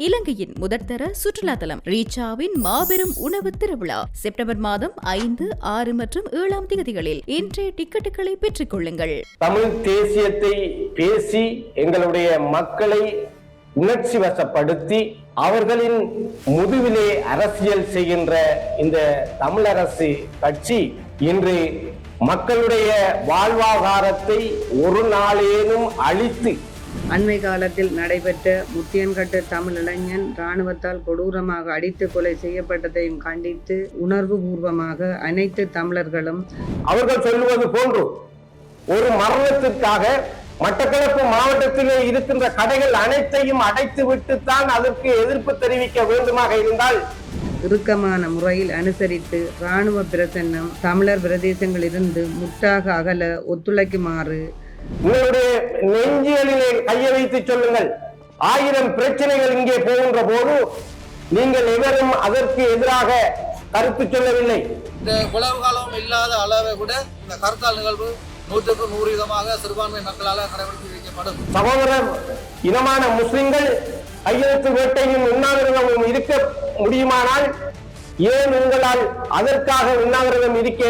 இலங்கையின் முதற்தர சுற்றுலா தலம் ரீச்சாவின் மாபெரும் உணவு திருவிழா. செப்டம்பர் மாதம் ஐந்து ஆறு மற்றும் ஏழாம் தேதிகளில் இன்றைய டிக்கெட்டுகளை பெற்றுக் கொள்ளுங்கள் தமிழ் தேசியத்தை பேசி எங்களுடைய மக்களை உணர்ச்சி வசப்படுத்தி அவர்களின் முதுவிலே அரசியல் செய்கின்ற இந்த தமிழரசு கட்சி இன்று மக்களுடைய வாழ்வாதாரத்தை ஒரு நாளேனும் அழித்து அண்மை காலத்தில் நடைபெற்ற முத்தியன்கட்டு தமிழ் இளைஞன் இராணுவத்தால் கொடூரமாக அடித்து கொலை செய்யப்பட்டதையும் கண்டித்து உணர்வு பூர்வமாக அனைத்து தமிழர்களும் அவர்கள் சொல்லுவது போன்று ஒரு மரணத்திற்காக மட்டக்களப்பு மாவட்டத்திலே இருக்கின்ற கடைகள் அனைத்தையும் அடைத்து விட்டுத்தான் அதற்கு எதிர்ப்பு தெரிவிக்க வேண்டுமாக இருந்தால் இறுக்கமான முறையில் அனுசரித்து இராணுவ பிரசன்னம் தமிழர் பிரதேசங்களிலிருந்து முற்றாக அகல ஒத்துழைக்குமாறு உங்களுடைய நெஞ்சியலிலே கையை வைத்து சொல்லுங்கள். ஆயிரம் பிரச்சனைகள் இங்கே போகின்ற போது நீங்கள் எவரும் அதற்கு எதிராக கருத்து சொல்லவில்லை. இந்த உழவு காலம் இல்லாத அளவை விட இந்த கருத்தால் நிகழ்வு நூற்றுக்கு நூறு விதமாக சிறுபான்மை மக்களால் கடைபிடித்து வைக்கப்படும். சகோதரர் இனமான முஸ்லிம்கள் கையெழுத்து வேட்டையும் உண்ணாவிரதமும் இருக்க முடியுமானால் ஏன் உங்களால் அதற்காக உண்ணாவிரதம் இருக்க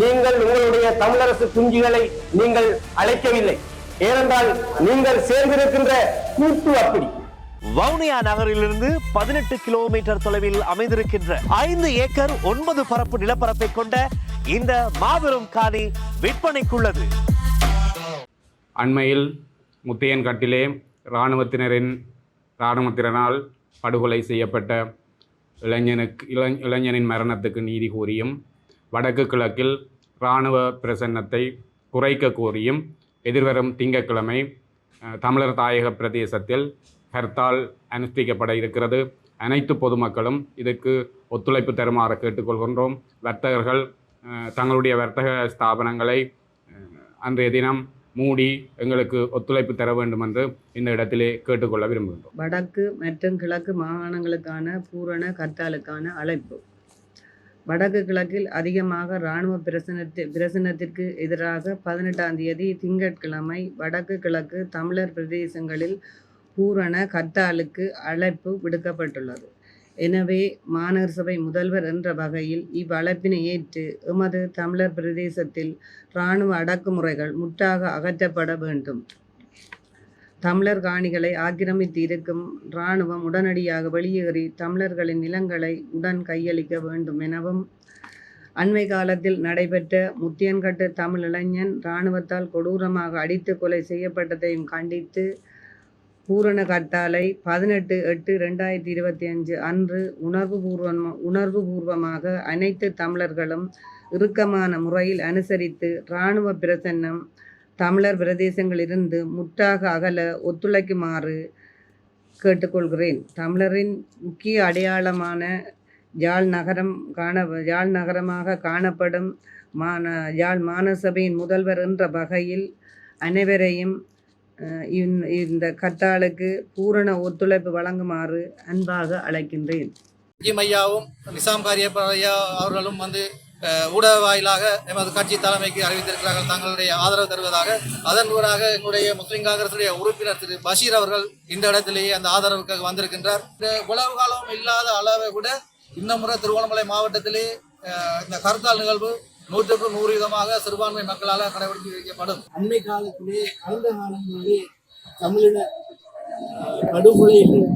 நீங்கள் உங்களுடைய தமிழரசு குஞ்சுகளை நீங்கள் அழைக்கவில்லை? ஏனென்றால் நீங்கள் சேர்ந்திருக்கின்ற கூட்டு அப்படி. வவுனியா நகரிலிருந்து பதினெட்டு கிலோமீட்டர் தொலைவில் அமைந்திருக்கின்ற ஐந்து ஏக்கர் ஒன்பது பரப்பு நிலப்பரப்பை கொண்ட இந்த மாபெரும் காணி விற்பனைக்குள்ளது. அண்மையில் முத்தையன்கட்டிலே இராணுவத்தினரின் இராணுவத்தினரால் படுகொலை செய்யப்பட்ட இளைஞனுக்கு இளை இளைஞனின் மரணத்துக்கு நீதி கோரியும் வடக்கு கிழக்கில் இராணுவ பிரசன்னத்தை குறைக்க கோரியும் எதிர்வரும் திங்கட்கிழமை தமிழர் தாயக பிரதேசத்தில் ஹர்த்தால் அனுஷ்டிக்கப்பட இருக்கிறது. அனைத்து பொதுமக்களும் இதற்கு ஒத்துழைப்பு தருமாறு கேட்டுக்கொள்கின்றோம். வர்த்தகர்கள் தங்களுடைய வர்த்தக ஸ்தாபனங்களை அன்றைய தினம் மூடி எங்களுக்கு ஒத்துழைப்பு தர வேண்டும் என்று இந்த இடத்திலே கேட்டுக்கொள்ள விரும்புகின்றோம். வடக்கு மற்றும் கிழக்கு மாகாணங்களுக்கான பூரண கர்த்தாலுக்கான அழைப்பு. வடக்கு கிழக்கில் அதிகமாக இராணுவ பிரசனத்தி பிரசனத்திற்கு எதிராக பதினெட்டாம் தேதி திங்கட்கிழமை வடக்கு கிழக்கு தமிழர் பிரதேசங்களில் பூரண கர்த்தாலுக்கு அழைப்பு விடுக்கப்பட்டுள்ளது. எனவே மாநகர சபை முதல்வர் என்ற வகையில் இவ்வளப்பினை ஏற்று எமது தமிழர் பிரதேசத்தில் இராணுவ அடக்குமுறைகள் முற்றாக அகற்றப்பட வேண்டும். தமிழர் காணிகளை ஆக்கிரமித்து இருக்கும் இராணுவம் உடனடியாக வெளியேறி தமிழர்களின் நிலங்களை உடன் கையளிக்க வேண்டும் எனவும் அண்மை காலத்தில் நடைபெற்ற முத்தியன்கட்டு தமிழ் இளைஞன் இராணுவத்தால் கொடூரமாக அடித்து கொலை செய்யப்பட்டதையும் கண்டித்து பூரண கட்டாலை பதினெட்டு எட்டு ரெண்டாயிரத்தி இருபத்தி அஞ்சு அன்று உணர்வுபூர்வம் உணர்வுபூர்வமாக அனைத்து தமிழர்களும் இறுக்கமான முறையில் அனுசரித்து இராணுவ பிரசன்னம் தமிழர் பிரதேசங்களிலிருந்து முற்றாக அகல ஒத்துழைக்குமாறு கேட்டுக்கொள்கிறேன். தமிழரின் முக்கிய அடையாளமான யாழ் நகரம் காண யாழ் நகரமாக காணப்படும் மான யாழ் மாநசபையின் முதல்வர் என்ற வகையில் அனைவரையும் இந்த- இந்த கட்டாளுக்கு பூரண ஒத்துழைப்பு வழங்குமாறு அன்பாக அழைக்கின்றேன். ஜிம் ஐயாவும் நிசாம் காரியப்பையா அவர்களும் வந்து ஊடக வாயிலாக எமது கட்சி தலைமைக்கு அறிவித்திருக்கிறார்கள். தங்களுடைய ஆதரவு தருவதாக அதன் ஊடாக எங்களுடைய முஸ்லிம் காங்கிரசுடைய உறுப்பினர் திரு பஷீர் அவர்கள் இந்த இடத்திலேயே அந்த ஆதரவுக்காக வந்திருக்கின்றார். இந்த உழவு காலம் இல்லாத அளவை விட இந்த முறை திருவண்ணாமலை மாவட்டத்திலே இந்த கருத்தால் நிகழ்வு நூற்றுக்கு நூறு விதமாக சிறுபான்மை மக்களால் கடைபிடித்து வைக்கப்படும். அண்மை காலத்திலே கடந்த காலங்களிலே தமிழின படுகொலைகள்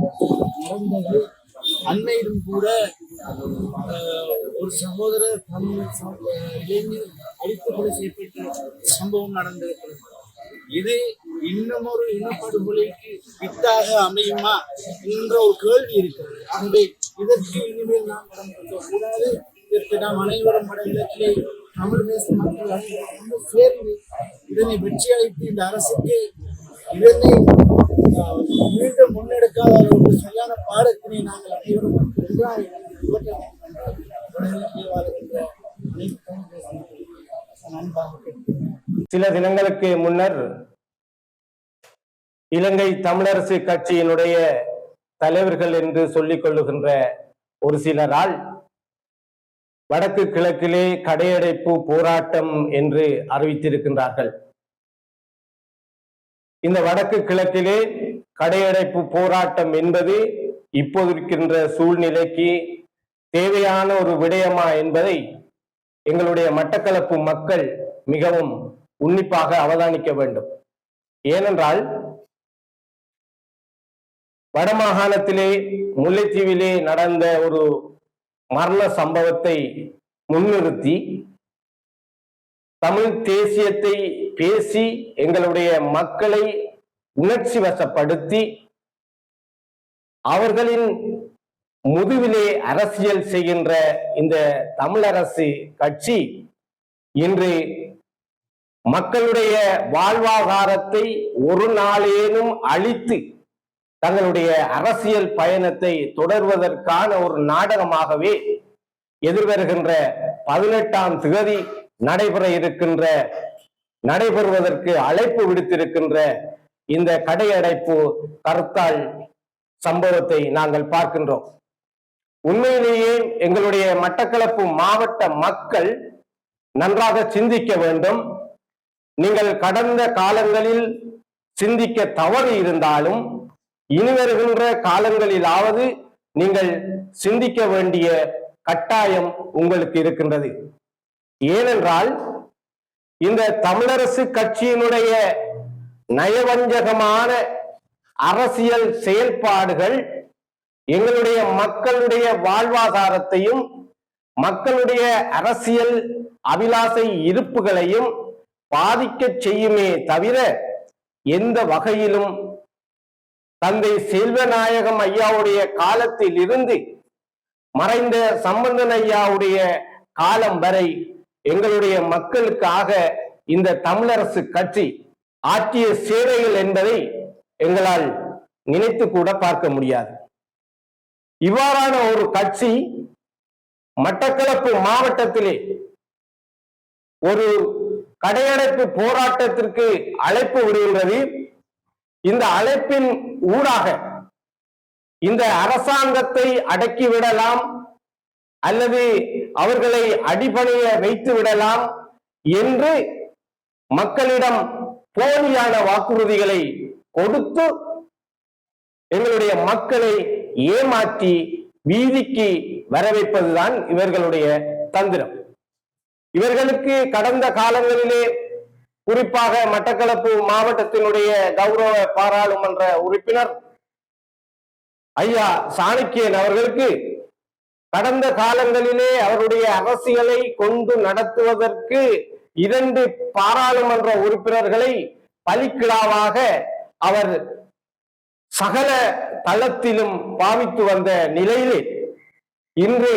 நடந்தது. அண்மையிலும் கூட ஒரு சகோதரர் தமிழ் ச- இளைஞர் அடித்து கொலை செய்யப்பட்ட சம்பவம் நடந்திருக்கிறது. இது இன்னமொரு ஒரு இனப்படுகொலைக்கு வித்தாக அமையுமா என்ற ஒரு கேள்வி இருக்கிறது. ஆகவே இதற்கு இனிமேல் நாம் இடம் கொடுக்கக்கூடாது இதற்கு நாம் அனைவரும் வடகிழக்கிலே தமிழ் பேசும் மக்கள் அனைவரும் சேர்ந்து இதனை வெற்றி அளித்து இந்த அரசுக்கு இதனை மீண்டும் முன்னெடுக்காத அளவுக்கு சரியான பாடத்தினை நாங்கள் அனைவரும் ஒன்றாக சில தினங்களுக்கு முன்னர் இலங்கை தமிழரசு கட்சியினுடைய தலைவர்கள் என்று சொல்லிக் கொள்ளுகின்ற ஒரு சிலரால் வடக்கு கிழக்கிலே கடையடைப்பு போராட்டம் என்று அறிவித்திருக்கின்றார்கள். இந்த வடக்கு கிழக்கிலே கடையடைப்பு போராட்டம் என்பது இப்போது இருக்கின்ற சூழ்நிலைக்கு தேவையான ஒரு விடயமா என்பதை எங்களுடைய மட்டக்களப்பு மக்கள் மிகவும் உன்னிப்பாக அவதானிக்க வேண்டும். ஏனென்றால் வடமாகாணத்திலே முல்லைத்தீவிலே நடந்த ஒரு மரண சம்பவத்தை முன்னிறுத்தி தமிழ் தேசியத்தை பேசி எங்களுடைய மக்களை உணர்ச்சி வசப்படுத்தி அவர்களின் முதுவிலே அரசியல் செய்கின்ற இந்த தமிழரசு கட்சி இன்று மக்களுடைய வாழ்வாதாரத்தை ஒரு நாளேனும் அழித்து தங்களுடைய அரசியல் பயணத்தை தொடர்வதற்கான ஒரு நாடகமாகவே எதிர்வருகின்ற பதினெட்டாம் திகதி நடைபெற இருக்கின்ற நடைபெறுவதற்கு அழைப்பு விடுத்திருக்கின்ற இந்த கடையடைப்பு கருத்தால் சம்பவத்தை நாங்கள் பார்க்கின்றோம். உண்மையிலேயே எங்களுடைய மட்டக்களப்பு மாவட்ட மக்கள் நன்றாக சிந்திக்க வேண்டும். நீங்கள் கடந்த காலங்களில் சிந்திக்க தவறு இருந்தாலும் இனி வருகின்ற காலங்களிலாவது நீங்கள் சிந்திக்க வேண்டிய கட்டாயம் உங்களுக்கு இருக்கின்றது. ஏனென்றால் இந்த தமிழரசு கட்சியினுடைய நயவஞ்சகமான அரசியல் செயல்பாடுகள் எங்களுடைய மக்களுடைய வாழ்வாதாரத்தையும் மக்களுடைய அரசியல் அபிலாசை இருப்புகளையும் பாதிக்க செய்யுமே தவிர எந்த வகையிலும் தந்தை செல்வநாயகம் ஐயாவுடைய காலத்தில் இருந்து மறைந்த சம்பந்தன் ஐயாவுடைய காலம் வரை எங்களுடைய மக்களுக்காக இந்த தமிழரசு கட்சி ஆற்றிய சேவைகள் என்பதை எங்களால் நினைத்து கூட பார்க்க முடியாது. இவ்வாறான ஒரு கட்சி மட்டக்களப்பு மாவட்டத்திலே ஒரு கடையடைப்பு போராட்டத்திற்கு அழைப்பு விடுகின்றது. இந்த அழைப்பின் ஊடாக இந்த அரசாங்கத்தை அடக்கி விடலாம் அல்லது அவர்களை அடிபணிய வைத்து விடலாம் என்று மக்களிடம் போலியான வாக்குறுதிகளை கொடுத்து எங்களுடைய மக்களை ஏமாற்றி வீதிக்கு வர வைப்பதுதான் இவர்களுடைய தந்திரம். இவர்களுக்கு கடந்த காலங்களிலே குறிப்பாக மட்டக்களப்பு மாவட்டத்தினுடைய கௌரவ பாராளுமன்ற உறுப்பினர் ஐயா சாணக்கியன் அவர்களுக்கு கடந்த காலங்களிலே அவருடைய அரசியலை கொண்டு நடத்துவதற்கு இரண்டு பாராளுமன்ற உறுப்பினர்களை பலிக்கிழாவாக அவர் சகல தளத்திலும் பாவித்து வந்த நிலையிலே இன்று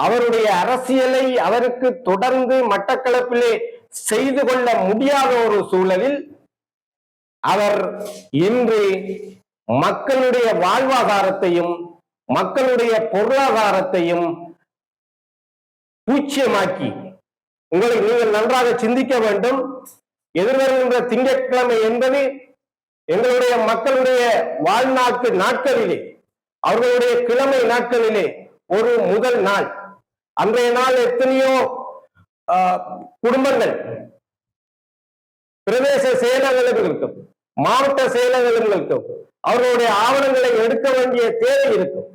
அவருடைய அரசியலை அவருக்கு தொடர்ந்து மட்டக்களப்பிலே செய்து கொள்ள முடியாத ஒரு சூழலில் அவர் இன்று மக்களுடைய வாழ்வாதாரத்தையும் மக்களுடைய பொருளாதாரத்தையும் பூச்சியமாக்கி உங்களை நீங்கள் நன்றாக சிந்திக்க வேண்டும். எதிர்வருகின்ற திங்கட்கிழமை என்பது எங்களுடைய மக்களுடைய வாழ்நாட்டு நாட்களிலே அவர்களுடைய கிழமை நாட்களிலே ஒரு முதல் நாள். அன்றைய நாள் எத்தனையோ ஆஹ், குடும்பங்கள் பிரதேச செயலர்களும் இருக்கும். மாவட்ட செயலர்களும் இருக்கும். அவர்களுடைய ஆவணங்களை எடுக்க வேண்டிய தேவை இருக்கும்.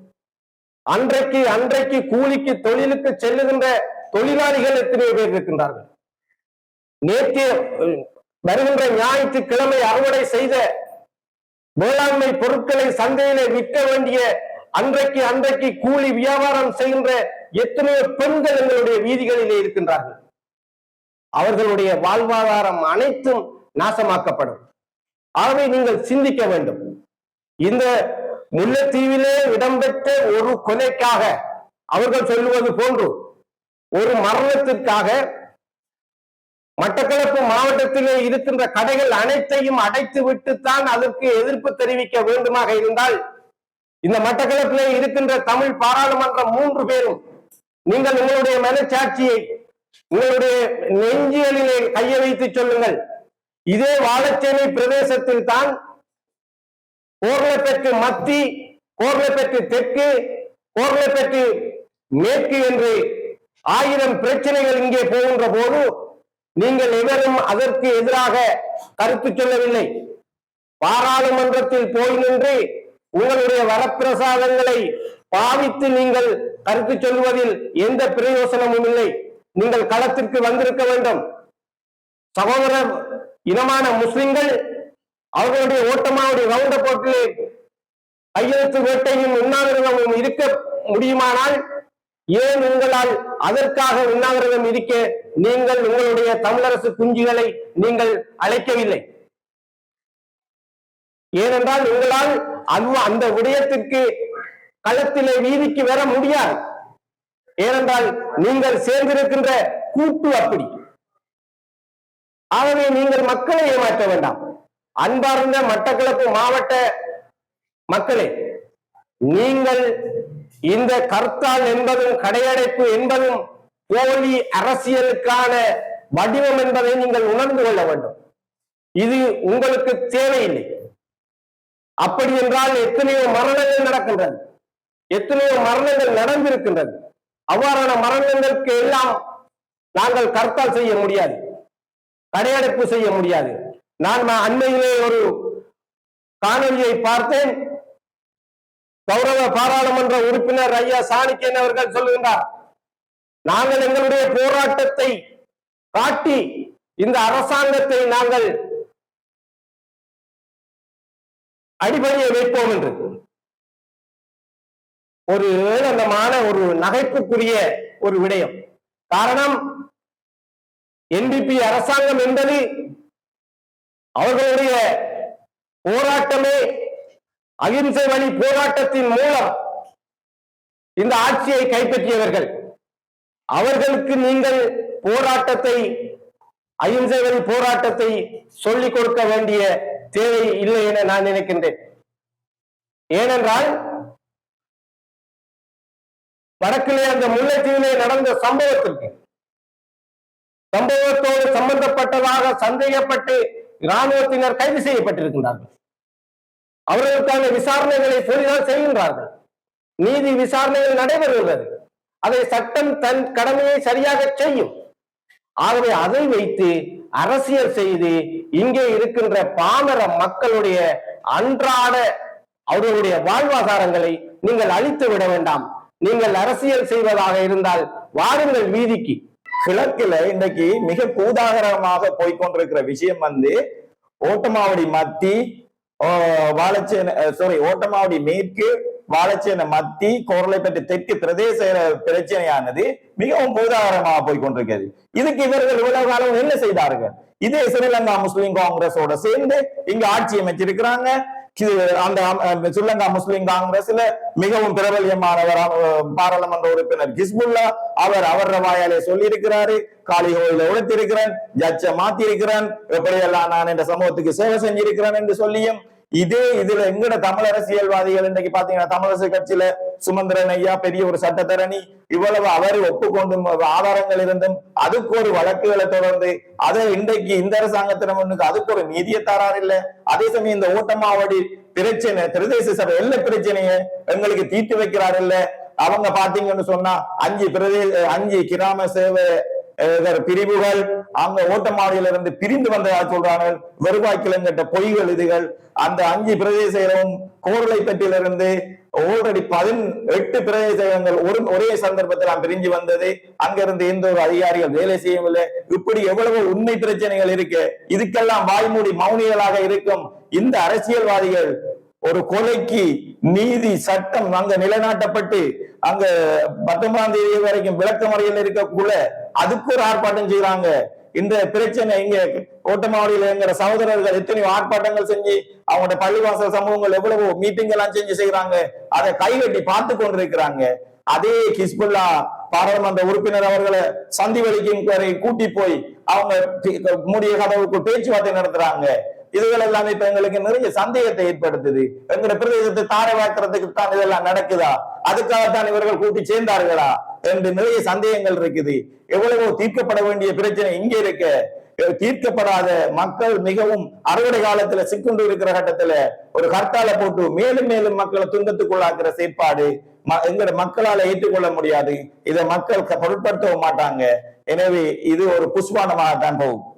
அன்றைக்கு அன்றைக்கு கூலிக்கு தொழிலுக்கு செல்லுகின்ற தொழிலாளிகள் எத்தனையோ பேர் இருக்கின்றார்கள்? நேற்று வருகின்ற ஞாயிற்றுக்கிழமை அறுவடை செய்த வேளாண்மை பொருட்களை சந்தையிலே விற்க வேண்டிய அன்றைக்கு அன்றைக்கு கூலி வியாபாரம் செய்கின்ற எத்தனையோ பெண்கள் எங்களுடைய வீதிகளிலே இருக்கின்றார்கள். அவர்களுடைய வாழ்வாதாரம் அனைத்தும் நாசமாக்கப்படும். ஆகவே நீங்கள் சிந்திக்க வேண்டும். இந்த முல்லைத்தீவிலே இடம்பெற்ற ஒரு கொலைக்காக அவர்கள் சொல்லுவது போன்று ஒரு மரணத்திற்காக மட்டக்களப்பு மாவட்டத்திலே இருக்கின்ற கடைகள் அனைத்தையும் அடைத்து விட்டுத்தான் அதற்கு எதிர்ப்பு தெரிவிக்க வேண்டுமாக இருந்தால் இந்த மட்டக்களப்பிலே இருக்கின்ற தமிழ் பாராளுமன்ற மூன்று பேரும் நீங்கள் உங்களுடைய மனச்சாட்சியை உங்களுடைய நெஞ்சியலிலே கைய வைத்து சொல்லுங்கள். இதே வாழச்சேனை பிரதேசத்தில் தான் கோர்லப்பெற்று மத்தி கோர்லப்பெற்று தெற்கு கோர்லப்பெற்று மேற்கு என்று ஆயிரம் பிரச்சனைகள் இங்கே போகின்ற போது நீங்கள் எவரும் அதற்கு எதிராக கருத்து சொல்லவில்லை. பாராளுமன்றத்தில் போய் நின்று உங்களுடைய வரப்பிரசாதங்களை பாவித்து நீங்கள் கருத்து சொல்வதில் எந்த பிரயோசனமும் இல்லை. நீங்கள் களத்திற்கு வந்திருக்க வேண்டும். சகோதரர் இனமான முஸ்லிம்கள் அவர்களுடைய ஓட்டமாவுடைய ரவுண்ட போட்டிலே கையெழுத்து வேட்டையும் உண்ணாவிரதமும் இருக்க முடியுமானால் ஏன் உங்களால் அதற்காக உண்ணாவிரதம் இருக்க நீங்கள் உங்களுடைய தமிழரசு குஞ்சுகளை நீங்கள் அழைக்கவில்லை? ஏனென்றால் உங்களால் அந்த விடயத்திற்கு களத்திலே வீதிக்கு வர முடியாது. ஏனென்றால் நீங்கள் சேர்ந்திருக்கின்ற கூட்டு அப்படி. ஆகவே நீங்கள் மக்களை ஏமாற்ற வேண்டாம். அன்பார்ந்த மட்டக்களப்பு மாவட்ட மக்களே நீங்கள் இந்த கர்த்தால் என்பதும் கடையடைப்பு என்பதும் போலி அரசியலுக்கான வடிவம் என்பதை நீங்கள் உணர்ந்து கொள்ள வேண்டும். இது உங்களுக்கு தேவையில்லை. அப்படி என்றால் எத்தனையோ மரணங்கள் நடக்கின்றது. எத்தனையோ மரணங்கள் நடந்திருக்கின்றது. அவ்வாறான மரணங்களுக்கு எல்லாம் நாங்கள் கர்த்தால் செய்ய முடியாது. கடையடைப்பு செய்ய முடியாது. நான் அண்மையிலே ஒரு காணொலியை பார்த்தேன். கௌரவ பாராளுமன்ற உறுப்பினர் ஐயா சாணிக்கேன் அவர்கள் சொல்லுகின்றார் நாங்கள் எங்களுடைய போராட்டத்தை காட்டி இந்த அரசாங்கத்தை நாங்கள் அடிபணிய வைப்போம் என்று. ஒரு ஏளனமான ஒரு நகைப்புக்குரிய ஒரு விடயம். காரணம் என்பிபி அரசாங்கம் என்பது அவர்களுடைய போராட்டமே அகிம்சை வழி போராட்டத்தின் மூலம் இந்த ஆட்சியை கைப்பற்றியவர்கள். அவர்களுக்கு நீங்கள் போராட்டத்தை அகிம்சை வழி போராட்டத்தை சொல்லிக் கொடுக்க வேண்டிய தேவை இல்லை என நான் நினைக்கின்றேன். ஏனென்றால் வடக்கிலே அந்த முல்லைத்தீவிலே நடந்த சம்பவத்திற்கு சம்பவத்தோடு சம்பந்தப்பட்டதாக சந்தேகப்பட்டு இராணுவத்தினர் கைது செய்யப்பட்டிருக்கின்றார்கள். அவர்களுக்கான விசாரணைகளை சரிதான் செய்கின்றார்கள். நீதி விசாரணைகள் நடைபெறுகிறது. அதை சட்டம் தன் கடமையை சரியாக செய்யும். ஆகவே அதை வைத்து அரசியல் செய்து இங்கே இருக்கின்ற பாமர மக்களுடைய அன்றாட அவர்களுடைய வாழ்வாதாரங்களை நீங்கள் அழித்து விட வேண்டாம். நீங்கள் அரசியல் செய்வதாக இருந்தால் வாருங்கள் வீதிக்கு. கிழக்குல இன்னைக்கு மிக பூதாகரமாக போய்க்கொண்டிருக்கிற விஷயம் வந்து ஓட்டமாவடி மத்தி வாழச்சேன சாரி ஓட்டமாவடி மேற்கு வாழச்சேன மத்தி கோரளைப்பட்டு தெற்கு பிரதேச பிரச்சனையானது மிகவும் பூதாகரமாக போய்க்கொண்டிருக்கிறது. இதுக்கு இவர்கள் இவ்வளவு காலம் என்ன செய்தார்கள்? இதே ஸ்ரீலங்கா முஸ்லிம் காங்கிரஸோட சேர்ந்து இங்க ஆட்சி அமைச்சிருக்கிறாங்க. அந்த ஸ்ரீலங்கா முஸ்லிம் காங்கிரஸ்ல மிகவும் பிரபல்யமானவர் பாராளுமன்ற உறுப்பினர் கிஸ்புல்லா அவர் அவர் வாயாலே சொல்லி இருக்கிறாரு காளி கோயில உழைத்திருக்கிறேன் ஜட்ஜ மாத்தி இருக்கிறேன் எப்படியெல்லாம் நான் இந்த சமூகத்துக்கு சேவை செஞ்சிருக்கிறேன் என்று சொல்லியும் இதே இதுல எங்கட தமிழ் அரசியல்வாதிகள் இன்னைக்கு பாத்தீங்கன்னா தமிழரசு கட்சியில சுமந்திரன் ஐயா பெரிய ஒரு சட்டத்தரணி. இவ்வளவு அவர் ஒப்புக்கொண்டும் ஆதாரங்கள் இருந்தும் அதுக்கு ஒரு வழக்குகளை தொடர்ந்து அதை இன்றைக்கு இந்த அரசாங்கத்தினம் ஒண்ணுக்கு அதுக்கு ஒரு நீதியை தராறு இல்ல. அதே சமயம் இந்த ஓட்டமாவடி பிரச்சனை பிரதேச சபை எல்லா பிரச்சனையை எங்களுக்கு தீர்த்து வைக்கிறார் இல்ல. அவங்க பாத்தீங்கன்னு சொன்னா அஞ்சு பிரதேச அஞ்சு கிராம சேவை பிரிவுகள் அங்க ஓட்டமாடியில இருந்து பிரிந்து வந்ததா சொல்றாங்க வருவாய் கிளங்கட்ட பொய்கள் இதுகள். அந்த அஞ்சு பிரதேசங்களும் கோரளைப்பட்டியிலிருந்து ஆல்ரெடி பதின் எட்டு பிரதேசங்கள் ஒரு ஒரே சந்தர்ப்பத்தில் பிரிஞ்சு வந்தது. அங்கிருந்து எந்த ஒரு அதிகாரிகள் வேலை செய்யவில்லை. இப்படி எவ்வளவு உண்மை பிரச்சனைகள் இருக்கு. இதுக்கெல்லாம் வாய்மூடி மௌனிகளாக இருக்கும். இந்த அரசியல்வாதிகள் ஒரு கொலைக்கு நீதி சட்டம் அங்க நிலைநாட்டப்பட்டு அங்க பத்தொன்பதாம் தேதி வரைக்கும் விளக்கமறையில் இருக்கக்குள்ள அதுக்கு ஒரு ஆர்ப்பாட்டம் செய்யறாங்க இந்த பிரச்சனை இங்க ஓட்டமாவடியில எங்கிற சகோதரர்கள் எத்தனையோ ஆர்ப்பாட்டங்கள் செஞ்சு அவங்களோட பள்ளிவாசல் சமூகங்கள் எவ்வளவோ மீட்டிங் எல்லாம் செஞ்சு செய்யறாங்க அதை கைகட்டி பார்த்து கொண்டிருக்கிறாங்க. அதே கிஸ்புல்லா பாராளுமன்ற உறுப்பினர் அவர்களை சந்தி வலிக்கும் கூட்டி போய் அவங்க மூடிய கதவுக்கு பேச்சுவார்த்தை நடத்துறாங்க. இதுகள் எல்லாம் இப்ப எங்களுக்கு நிறைய சந்தேகத்தை ஏற்படுத்துது. எங்களுடைய பிரதேசத்தை தாரை வாக்குறதுக்கு தான் இதெல்லாம் நடக்குதா? அதுக்காகத்தான் இவர்கள் கூட்டி சேர்ந்தார்களா? என்று நிறைய சந்தேகங்கள் இருக்குது. எவ்வளவோ தீர்க்கப்பட வேண்டிய பிரச்சனை இங்க இருக்க. தீர்க்கப்படாத மக்கள் மிகவும் அறுவடை காலத்துல சிக்குண்டு இருக்கிற கட்டத்துல ஒரு ஹர்த்தால போட்டு மேலும் மேலும் மக்களை துன்பத்துக்குள்ளாக்குற செயற்பாடு ம- மக்களால ஏற்றுக்கொள்ள முடியாது. இதை மக்கள் பொருட்படுத்தவும் மாட்டாங்க. எனவே இது ஒரு புஷ்பானமாகத்தான் போகும்.